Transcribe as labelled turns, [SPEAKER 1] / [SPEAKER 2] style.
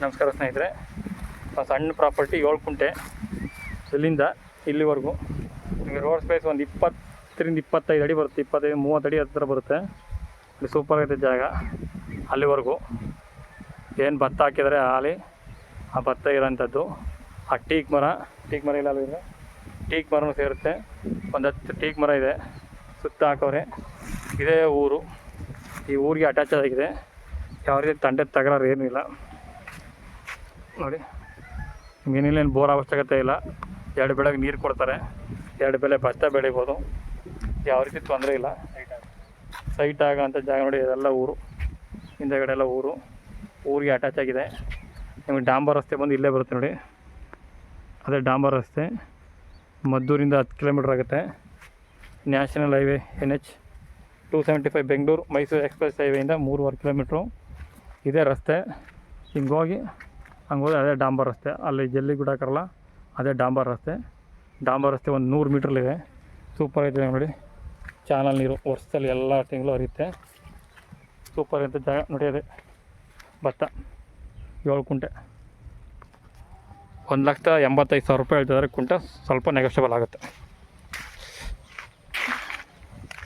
[SPEAKER 1] ನಮಸ್ಕಾರ ಸ್ನೇಹಿತರೆ. ಸಣ್ಣ ಪ್ರಾಪರ್ಟಿ ಏಳು ಕುಂಟೆ. ಇಲ್ಲಿಂದ ಇಲ್ಲಿವರೆಗೂ. ನಿಮಗೆ ರೋಡ್ ಸ್ಪೇಸ್ ಒಂದು ಇಪ್ಪತ್ತರಿಂದ ಇಪ್ಪತ್ತೈದು ಅಡಿ ಬರುತ್ತೆ. ಇಪ್ಪತ್ತೈದು, ಮೂವತ್ತು ಅಡಿ ಹತ್ತಿರ ಬರುತ್ತೆ. ಇಲ್ಲಿ ಸೂಪರ್ ಆಗಿದೆ ಜಾಗ. ಅಲ್ಲಿವರೆಗೂ. ಏನು ಭತ್ತ ಹಾಕಿದರೆ ಆಲಿ ಆ ಭತ್ತ ಇರೋಂಥದ್ದು. ಆ ಟೀಕ್ ಮರ. ಟೀಕ್ ಮರ ಇಲ್ಲ ಅಲ್ಲಿ ಟೀಕ್ ಮರನೂ ಸೇರುತ್ತೆ. ಒಂದು ಹತ್ತು ಟೀಕ್ ಮರ ಇದೆ. ಸುತ್ತ ಹಾಕೋರೆ ಇದೇ ಊರು. ಈ ಊರಿಗೆ ಅಟ್ಯಾಚ್ ಆಗಿದೆ. ಯಾವ ರೀತಿ ತಂಡೆ ತಗರಾರು ಏನೂ ಇಲ್ಲ. ನೋಡಿ ಮೀನಿಲೇನು ಬೋರ್ ಅವಶ್ಯಕತೆ ಇಲ್ಲ. ಎರಡು ಬೆಳೆಗೆ ನೀರು ಕೊಡ್ತಾರೆ. ಎರಡು ಬೆಳೆ ಭತ್ತ ಬೆಳಿಬೋದು. ಯಾವ ರೀತಿ ತೊಂದರೆ ಇಲ್ಲ. ಸೈಟ್ ಆಗೋಂಥ ಜಾಗ ನೋಡಿ, ಇದೆಲ್ಲ ಊರು. ಹಿಂದೆಗಡೆ ಎಲ್ಲ ಊರು. ಊರಿಗೆ ಅಟ್ಯಾಚ್ ಆಗಿದೆ. ನಿಮಗೆ ಡಾಂಬರ್ ರಸ್ತೆ ಬಂದು ಇಲ್ಲೇ ಬರುತ್ತೆ ನೋಡಿ. ಅದೇ ಡಾಂಬರ್ ರಸ್ತೆ. ಮದ್ದೂರಿಂದ ಹತ್ತು ಕಿಲೋಮೀಟ್ರ್ ಆಗುತ್ತೆ. National highway N H two seventy five Bengaluru Mysuru express ಹೈವೇಯಿಂದ ಮೂರುವರೆ ಕಿಲೋಮೀಟ್ರು ಇದೇ ರಸ್ತೆ. ಹಿಂಗೋಗಿ ಹಂಗೋಗಿ ಅದೇ ಡಾಂಬರ್ ರಸ್ತೆ. ಅಲ್ಲಿ ಜಲ್ಲಿ ಗುಡಾಕರಲ್ಲ ಅದೇ ಡಾಂಬರ್ ರಸ್ತೆ. ಡಾಂಬರ್ ರಸ್ತೆ ಒಂದು ನೂರು ಮೀಟ್ರಲ್ಲಿದೆ ಸೂಪರ್ ಐತೆ ನೋಡಿ. ಚಾನಲ್ ನೀರು ವರ್ಷದಲ್ಲಿ ಎಲ್ಲ ತಿಂಗಳು ಹರಿಯುತ್ತೆ. ಸೂಪರ್ ಐತೆ ಜಾಗ ನೋಡಿ ಅದೇ. ಭತ್ತ, ಏಳು ಕುಂಟೆ. ಒಂದು ಲಕ್ಷ ಎಂಬತ್ತೈದು ಸಾವಿರ ರೂಪಾಯಿ ಹೇಳ್ತಿದ್ದಾರೆ. ಕುಂಟೆ ಸ್ವಲ್ಪ ನೆಗೋಷಿಯಬಲ್ ಆಗುತ್ತೆ.